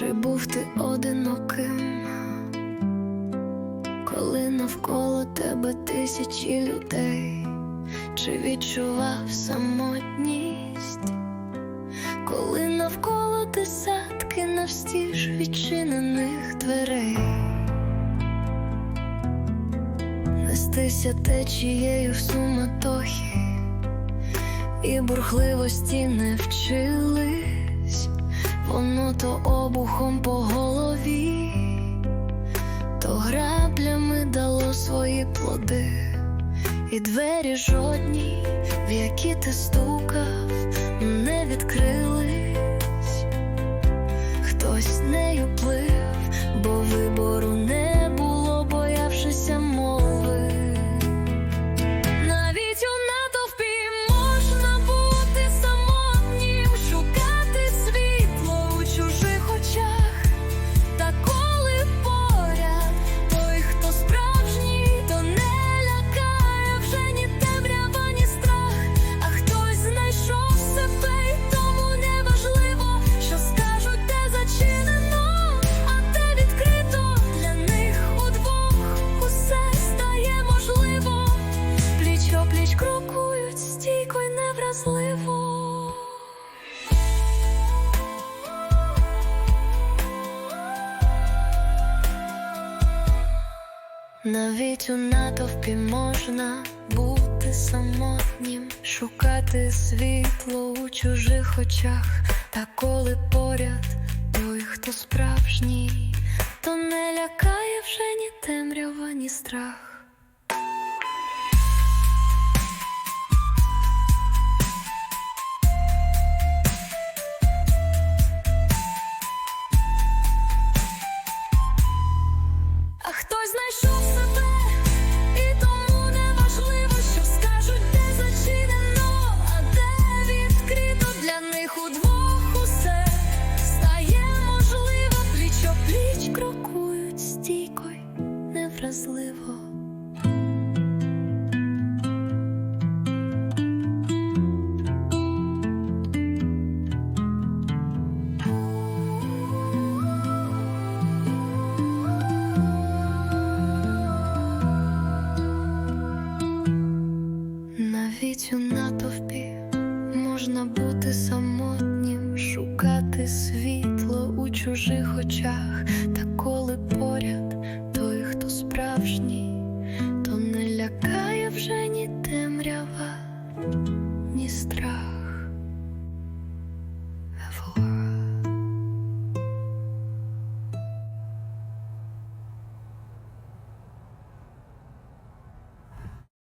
Чи був ти одиноким, коли навколо тебе тисячі людей, чи відчував самотність, коли навколо десятки навстіж відчинених дверей, нестися течією в суматохі і бурхливості не вчились, воно то обухом по голові, то граблями дало свої плоди, і двері жодні, в які ти стукав, стійко. Навіть у натовпі можна бути самотнім, шукати світло у чужих очах, та коли поряд той, хто справжній, то не лякає вже ні темрява, ні страх. Хтось знайшов себе, і тому не що скажуть, де зачинено, а де відкрито для них удвох усе стає можливо, пліч пліч крокують стійко невразливо. Шукати світло у чужих очах, та коли поряд той, хто справжній,